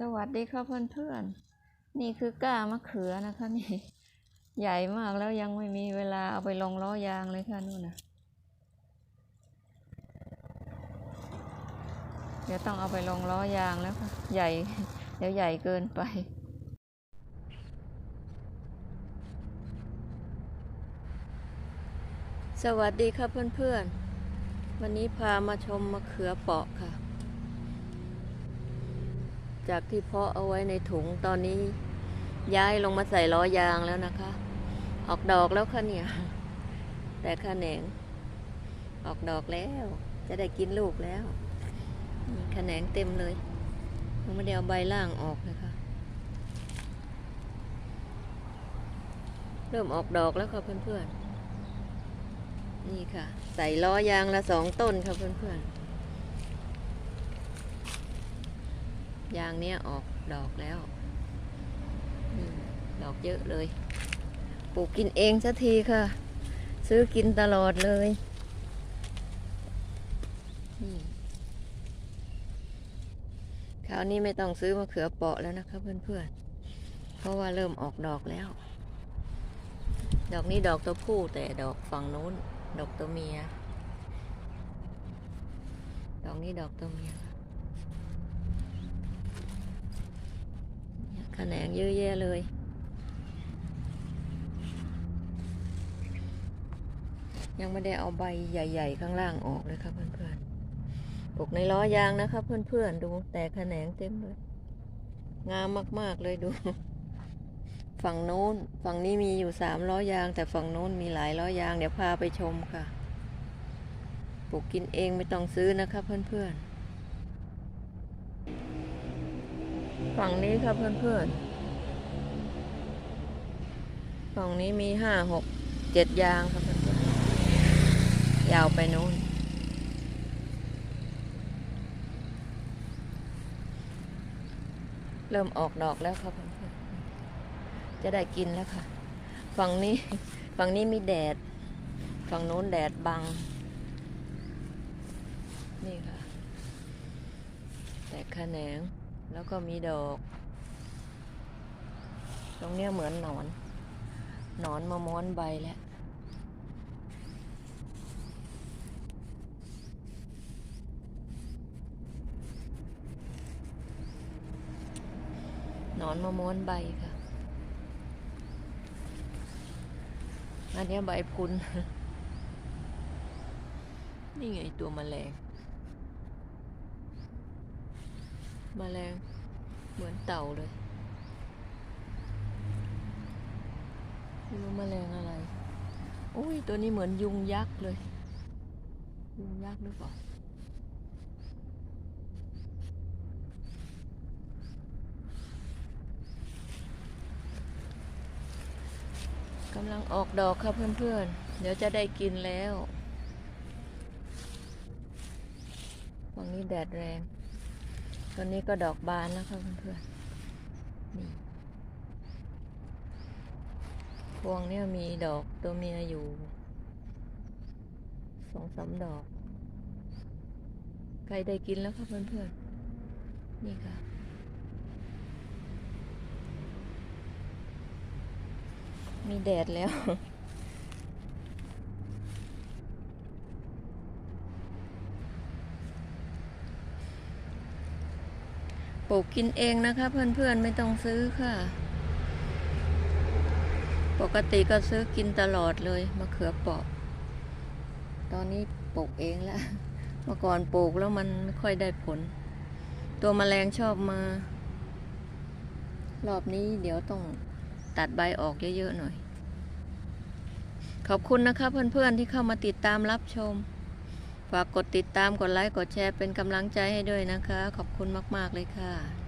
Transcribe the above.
สวัสดีครับเพื่อนๆ นี่คือก้ามะเขือนะคะนี่ ใหญ่มากแล้วยังไม่มีเวลาเอาไปลงล้อยางเลยค่ะนู่นนะเดี๋ยวต้องเอาไปลงล้อยางแล้วค่ะ ใหญ่ เดี๋ยวใหญ่เกินไปสวัสดีครับเพื่อนๆ วันนี้พามาชมมะเขือเปาะค่ะ จากที่เพาะเอาไว้ในถุงตอนนี้ ย้ายลงมาใส่ล้อยางแล้วนะคะ ออกดอกแล้วค่ะเนี่ย แต่ขแหนง ออกดอกแล้ว จะได้กินลูกแล้วนี่ขแหนงเต็มเลยยังไม่ได้เอาใบล่างออกเลยค่ะเริ่มออกดอกแล้วค่ะเพื่อนๆนี่ค่ะ ใส่ล้อยางละสองต้นค่ะเพื่อนๆ ยางเนี้ยออกดอกแล้วดอกเยอะเลย ปลูกกินเองสักทีค่ะ ซื้อกินตลอดเลยคราวนี้ไม่ต้องซื้อมะเขือเปาะแล้วนะคะเพื่อนๆ เพราะว่าเริ่มออกดอกแล้ว ดอกนี้ดอกตัวผู้แต่ดอกฝั่งนู้น ดอกตัวเมีย ดอกนี้ดอกตัวเมียเนี่ย แขนงเยอะแยะเลย ยังไม่ได้เอาใบใหญ่ ๆ ข้างล่างออกเลยครับเพื่อนๆปลูกในล้อยางนะครับเพื่อนๆดูแต่แขนงเต็มเลย งามมากๆเลยดู ฝั่งโน้น ฝั่งนี้มีอยู่สามล้อยาง แต่ฝั่งโน้นมีหลายล้อยาง เดี๋ยวพาไปชมค่ะปลูกกินเองไม่ต้องซื้อนะคะเพื่อนๆ ฝั่งนี้ครับเพื่อนๆ ฝั่งนี้มีห้าหกเจ็ดยางครับเพื่อนๆ ยาวไปโน้น เริ่มออกดอกแล้วครับเพื่อนๆ จะได้กินแล้วค่ะ ฝั่งนี้ฝั่งนี้มีแดด ฝั่งโน้นแดดบัง นี่ค่ะ แตกแขนง แล้วก็มีดอก ตรงเนี้ยเหมือนหนอน หนอนมาม้วนใบแล้วหนอนมาม้วนใบค่ะ อันนี้ใบพุน นี่ไงตัวแมลง แมลงเหมือนเต่าเลยไม่รู้แมลงอะไร อุ้ย ตัวนี้เหมือนยุงยักษ์เลย ยุงยักษ์หรือเปล่า กำลังออกดอกครับเพื่อนๆ เดี๋ยวจะได้กินแล้ว วันนี้แดดแรง ตอนนี้ก็ดอกบานแล้วครับเพื่อนๆนี่พวงเนี่ยมีดอกตัวเมียอยู่สองสามดอก ใกล้ได้กินแล้วครับเพื่อนๆ นี่ค่ะ มีแดดแล้ว ปลูกกินเองนะคะเพื่อนๆไม่ต้องซื้อค่ะ ปกติก็ซื้อกินตลอดเลยมะเขือเปราะ ตอนนี้ปลูกเองแล้วเมื่อก่อนปลูกแล้วมันไม่ค่อยได้ผล ตัวแมลงชอบมา รอบนี้เดี๋ยวต้องตัดใบออกเยอะๆหน่อย ขอบคุณนะคะเพื่อนๆที่เข้ามาติดตามรับชม ฝากกดติดตามกดไลค์กดแชร์เป็นกำลังใจให้ด้วยนะคะ ขอบคุณมาก ๆ เลยค่ะ